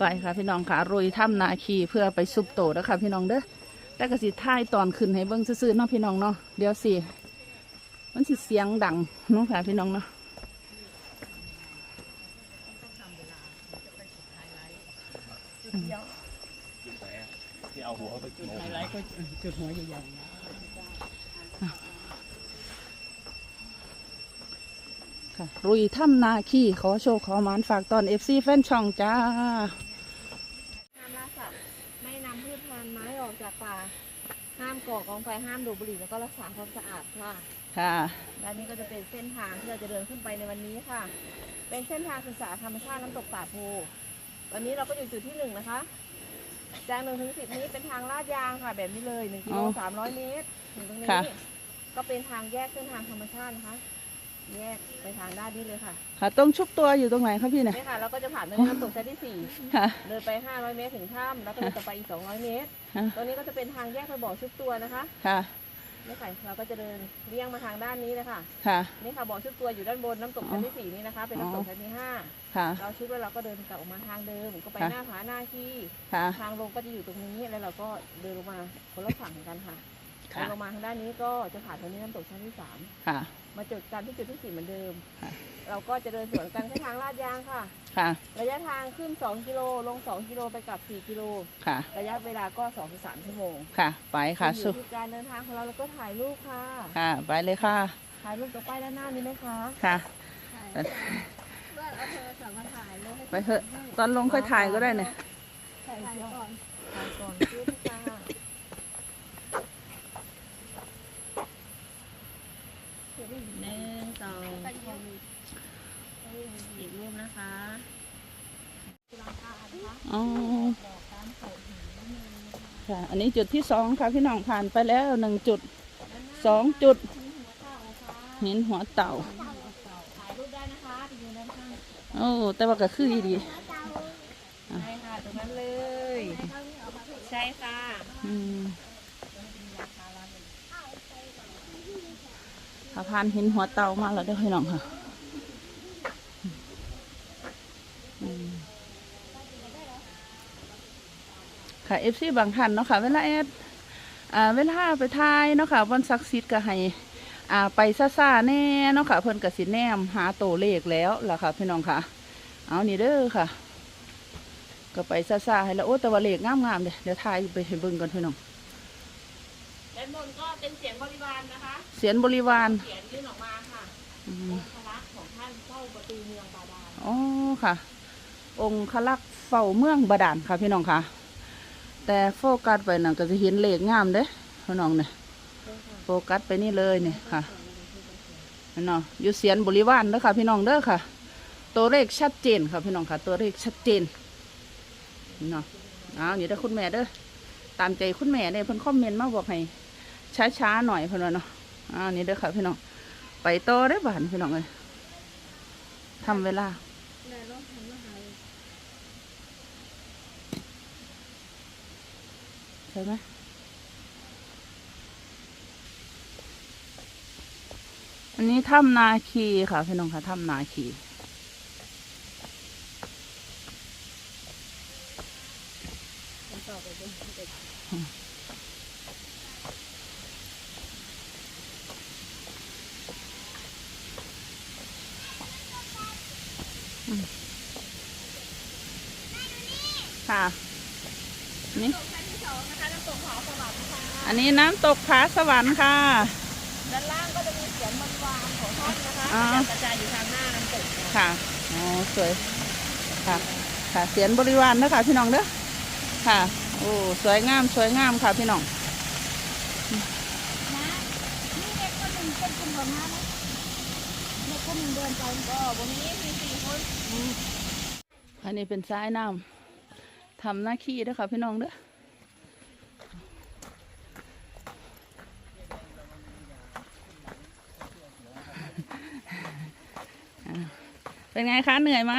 ไปค่ะพี่น้องค่ะโรยถ้ำนาคีเพื่อไปซุปโตนะคะพี่น้องเด้อแต่ก็สิท่ายตอนขึ้นให้เบิ้งซื่อๆเนาะพี่น้องเนาะเดี๋ยวสิมันสิเสียงดังเนาะค่ะพี่น้องเนาะที่เอาหัวเข้าไปกินไฮไลท์ก็จุดหัวใหญ่ๆค่ะรุยถ้ำนาคีขอโชว์ขอหมานฝากตอนเอฟซีแฟนช่องจ้า ห้ามล่าสัตว์ไม่นำพืชพันธุ์ไม้ออกจากป่า ห้ามก่อกองไฟห้ามดูดบุหรี่แล้วก็รักษาความสะอาดค่ะค่ะและนี่ก็จะเป็นเส้นทางที่เราจะเดินขึ้นไปในวันนี้ค่ะ เป็นเส้นทางศึกษาธรรมชาติน้ำตกตาดโพวันนี้เราก็อยู่จุดที่หนึ่งนะคะจากหนึ่งถึงสิบนี้เป็นทางลาดยางค่ะ แบบนี้เลยหนึ่งกิโลอ๋อสามร้อยเมตรถึงตรงนี้ค่ะก็เป็นทางแยกเส้นทางธรรมชาตินะคะ แยกไปทางด้านนี้เลยค่ะค่ะตรงชุบตัวอยู่ตรงไหนครับพี่เนี่ย นี่ค่ะเราก็จะผ่านเนินน้ำตกชั้นที่สี่ค่ะ เดินไป 500 เมตรถึงถ้ำแล้วก็เดินต่อไปอีก 200 เมตร ฮะ ตรงนี้ก็จะเป็นทางแยกไปบ่อชุบตัวนะคะค่ะ นี่ค่ะเราก็จะเดินเลี่ยงมาทางด้านนี้เลยค่ะ ค่ะ นี่ค่ะบ่อชุบตัวอยู่ด้านบนน้ำตกชั้นที่สี่นี่นะคะ เป็นน้ำตกชั้นที่ห้าค่ะ เราชุบแล้วเราก็เดินกลับออกมาทางเดิมก็ไปค่ะ หน้าผาหน้าขี้ค่ะ ทางลงก็จะอยู่ตรงนี้แล้วเราก็เดินลงมาคนละฝั่งกันค่ะ ค่ะเดินลงมาทางด้านนี้ก็จะผ่านตรงนี้น้ำตกชั้นที่สามค่ะ มาจุดกันที่จุดที่สี่เหมือนเดิม ค่ะ เราก็จะเดินสวนกันแค่ทางลาดยางค่ะ ค่ะ ระยะทางขึ้น 2 กิโลลง 2 กิโลไปกลับ 4 กิโล ค่ะ ระยะเวลาก็2ถึง3ชั่วโมงค่ะ ไปค่ะอสุยู่ที่การเดินทางของเราแล้วก็ถ่ายรูปค่ะ ค่ะ ไปเลยค่ะ ถ่ายรูปตรงป้ายด้านหน้านี้ไหมคะ ค่ะเพื่อนเอาโทรศัพท์มาถ่ายเลยไปเถอะ ตอนลงค่อยถ่ายก็ได้เนี่ยถ่ายก่อนถ่ายก่อนรูปค่ะ หนึ่งสองอีกรูปนะคะอ๋อค่ะ อันนี้จุดที่สองค่ะพี่น้องผ่านไปแล้วหนึ่งจุดสองจุดเห็นหัวเต่าถ่ายรูปได้นะคะไปยืนด้านข้างโอ้แต่ว่าก็คือดีใช่ค่ะตรงนั้นเลย ใช่ค่ะ อืมถ้านเห็นหัวเต่ามาแล้วเด้อพี่น้องค่ะค่ะเอฟซีบางท่านเนาะค่ะเวลาแอดอ่าเวลาไปทายเนาะค่ะวันศักดิ์สิทธิ์ก็ให้อ่าไปซ่าๆแน่เนาะค่ะเพิ่นก็สิแนมหาโตเลขแล้วล่ะค่ะ พี่น้องค่ะ เอานี่เด้อค่ะ ก็ไปซ่าๆให้แล้วโอ้แต่ว่าเลขงามๆเด้เดี๋ยวทายไปให้เบิ่งก่อนพี่น้อง บนก็เป็นเสียงบริวารนะคะ เสียนบริวารเสียงยื่นออกมาค่ะอือมงคลักษณ์ของท่านเฝ้าประตูเมืองบาดาลอ๋อค่ะ องค์ขลักษณ์เฝ้าเมืองบาดาลค่ะพี่น้องค่ะ แต่โฟกัสไปนั่นก็จะเห็นเลขงามเด้พี่น้องเนี่ยโฟกัสไปนี่เลยเนี่ยค่ะพี่น้องอยู่เสียนบริวารเด้อค่ะ พี่น้องเด้อค่ะ ตัวเลขชัดเจนค่ะพี่น้องค่ะ ตัวเลขชัดเจนเนาะเอานี่ได้อคุณแม่เด้อตามใจคุณแม่เนี่ยเพิ่นคอมเมนต์มาบอกให้ ช้าๆหน่อยเพิ่นว่าเนาะอ้าวนี่เด้อค่ะพี่น้องไปต่อได้บ้านพี่น้องเลยทำเวลาใช่ไหมอันนี้ถ้ำนาคีค่ะพี่น้องค่ะถ้ำนาคี ค่ะนี่อันนี้น้ำตกผาสวรรค์ค่ะ ด้านล่างก็จะมีเสียงบริวารของท่านนะคะอ๋อจะกระจายอยู่ทางหน้าน้ำตกค่ะค่ะอ๋อสวยค่ะ ค่ะเสียนบริวารนะคะพี่น้องเด้อค่ะ โอ้สวยงามสวยงามค่ะพี่น้องนี่เด็กคนหนึ่งเป็นกลุ่มของน้านะเด็กคนหนึ่งเดินไปก็วันนี้มีสี่คน อันนี้เป็นซ้ายน้ำทำหน้าขี้ด้อค่ะพี่น้องเด้อเป็นไงคะเหนื่อยไหม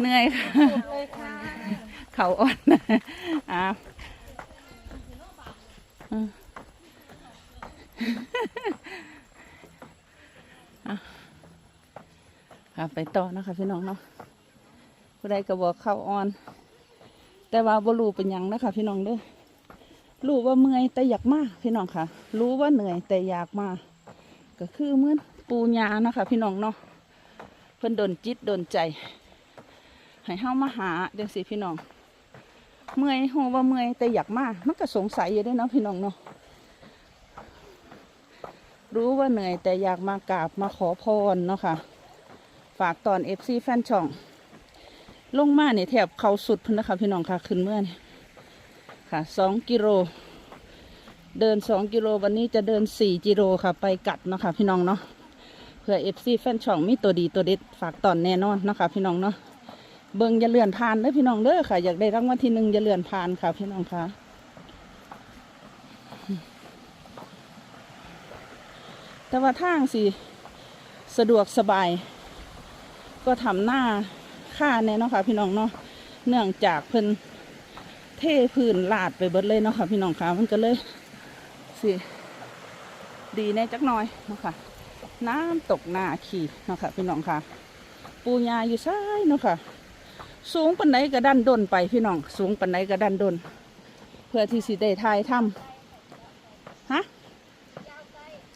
เหนื่อยค่ะเลยค่ะเขาอ่อนอ่าอืมอะ ค่ะไปต่อนะคะพี่น้องเนาะผู้ใดก็บอกเข้าอ่อน แต่ว่าบ่รู้เป็นยังนะคะพี่น้องเด้อรู้ว่าเมื่อยแต่อยากมาพี่น้องค่ะ รู้ว่าเหนื่อยแต่อยากมา ก็คือเหมื่อนปูญานะคะ พี่น้องเนาะเพิ่นดนจิตดนใจ ให้เฮามาหาจังสิพี่น้อง เมื่อยโหว่าเมื่อยแต่อยากมามันก็สงสัยอยู่ด้วยเนาะพี่น้องเนาะรู้ว่าเหนื่อยแต่อยากมากราบมาขอพรเนาะค่ะ ฝากตอนเอฟซีแฟนช่อง ลงมาเนี่ยแถบเขาสุดพุ่นนะคะพี่น้องค่ะขึ้นเมื่อนี่ค่ะสองกิโลเดินสองกิโลวันนี้จะเดินสี่กิโลค่ะ ไปกัดเนาะค่ะพี่น้องเนาะเพื่อเอฟซีแฟนช่องมีตัวดีตัวเด็ดฝากตอนแน่นอนเนาะค่ะพี่น้องเนาะเบิ่งอย่าเลื่อนผ่านเด้อพี่น้องเด้อค่ะ อยากได้รางวัลที่หนึ่งอย่าเลื่อนผ่านค่ะพี่น้องค่ะแต่ว่าทางสิ สะดวกสบาย ก็ทำหน้าค่าแน่เนาะค่ะพี่น้องเนาะเนื่องจากเพิ่นเทพื้นลาดไปเบิดเลยเนาะค่ะพี่น้องค่ะมันก็เลยสิดีแน่จักหน่อยเนาะค่ะ น้ำตกหน้าขี่เนาะค่ะพี่น้องค่ะ ปูยาอยู่ซ้ายเนาะค่ะ สูงปันไหนก็ดันดนไปพี่น้อง สูงปันไหนก็ดันดนเพื่อที่สิได้ทายถ้ำฮะ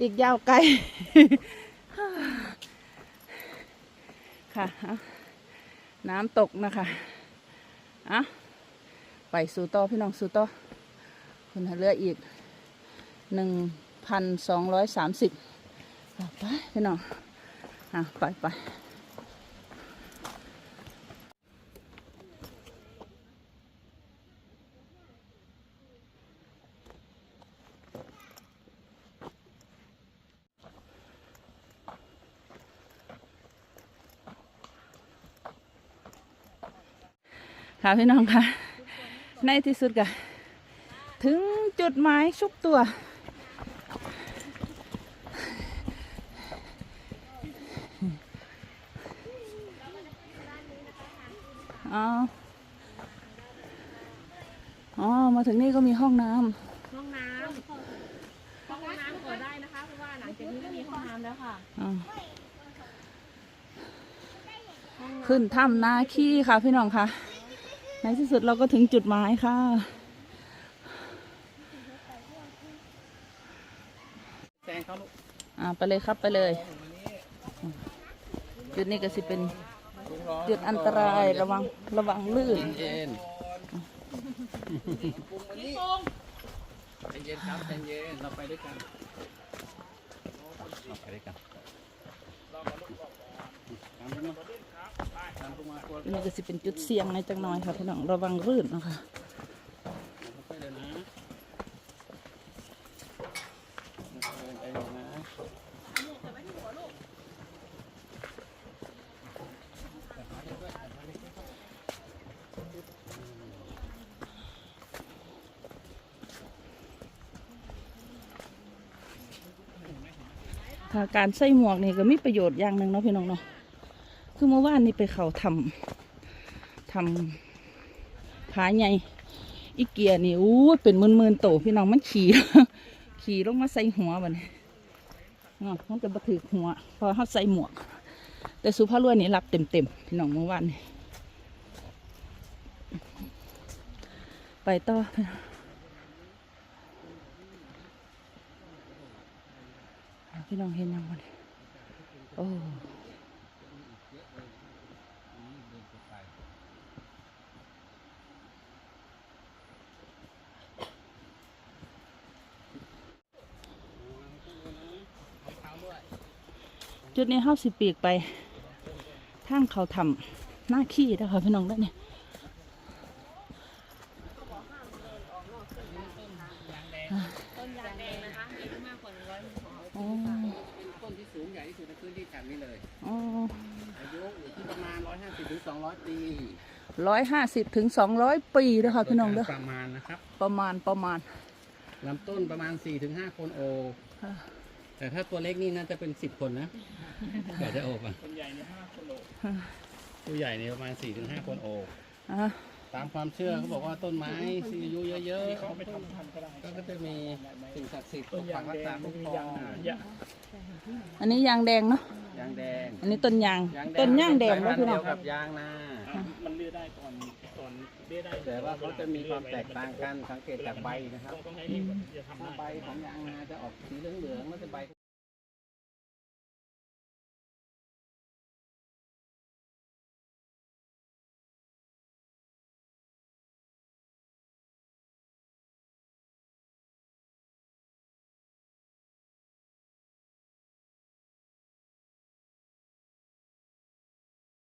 อีกยาวไกล ค่ะเอาน้ำตกนะคะอะไปสู่ต่อพี่น้องสู่ต่อคนทะเลืออีกหนึ่งพันสองร้อยสามสิบไปพี่น้องอะไปไป ค่ะพี่น้องค่ะ ในที่สุดก็ถึงจุดหมายชุบตัว อ๋อ อ๋อ มาถึงนี่ก็มีห้องน้ห้องน้ำ ห้องน้ำเปิดได้นะคะ เพราะว่าหลังจากนี้ก็มีห้องน้ำแล้วค่ะำอ๋อขึ้นถ้ำนาขี้ค่ะพี่น้องค่ะ ในที่สุดเราก็ถึงจุดหมายค่ะ แซงเขาลูกอ่าไปเลยครับไปเลย จุดนี้ก็สิเป็นจุดอันตรายระวังระวังลื่น เย็นใจเย็นครับใจเย็นเราไปด้วยกัน เราไปด้วยกันตามไป นะตามลงมาตัวอันนี้ก็สิเป็นจุดเสี่ยงในจังน้อยค่ะพี่น้องระวังลื่นนะคะค่ะการใส่หมวกนี่ก็มีประโยชน์อย่างหนึ่งเนาะพี่น้องเนาะ คือเมื่อวานนี่ไปเขาทำทำผาใหญ่อีเกียนี่อู้เป็นหมื่นๆโตพี่น้องมันขี่ขี่ลงมาใส่หัวบันี้เนาะมันจะบัถือหัว พอเขาใส่หมวก แต่สุภาพรวยนี่รับเต็มๆพี่น้องเมื่อวานนี่ไปต่อพี่น้องเห็นยังวันโอ้ จุดนี้เข้าสิปีกไปทางเขาทำหน้าขี้นะคะพี่น้องได้เนี่ยต้นยางแดงนะคะอายุมากกว่าหนึ่งร้อยปีของอ๋อเป็นต้นที่สูงใหญ่ที่สุดในพื้นที่แถบนี้เลยอ๋ออายุอยู่ที่ประมาณ 150ถึง200 ปีร้อยห้าสิบถึงสองร้อยปีนะคะพี่น้องเด้อประมาณนะครับ ประมาณประมาณลำต้นประมาณ4-5คนโอบค่ะ แต่ถ้าตัวเล็กนี่น่าจะเป็น10คนนะกว่าจะโอบอะตัวใหญ่นี่5คนโอบตัวใหญ่นี่ประมาณ4-5คนโอบอะตามความเชื่อเขาบอกว่าต้นไม้ที่อายุเยอะๆเขาไปทำพันธุ์ก็ได้ก็จะมีสิ่งศักดิ์สิทธิ์ปกปักรักษาคุ้มครองอันนี้ยางแดงเนาะยางแดง อันนี้ต้นยาง ต้นยางแดงสแล้วยพันพี่ธุ์น้เดีองยวกับยางนามัน แต่ว่าเขาจะมีความแตกต่างกันสังเกตจากใบนะครับถ้าใบของยางนาจะออกสีเหลืองๆแล้วจะใบ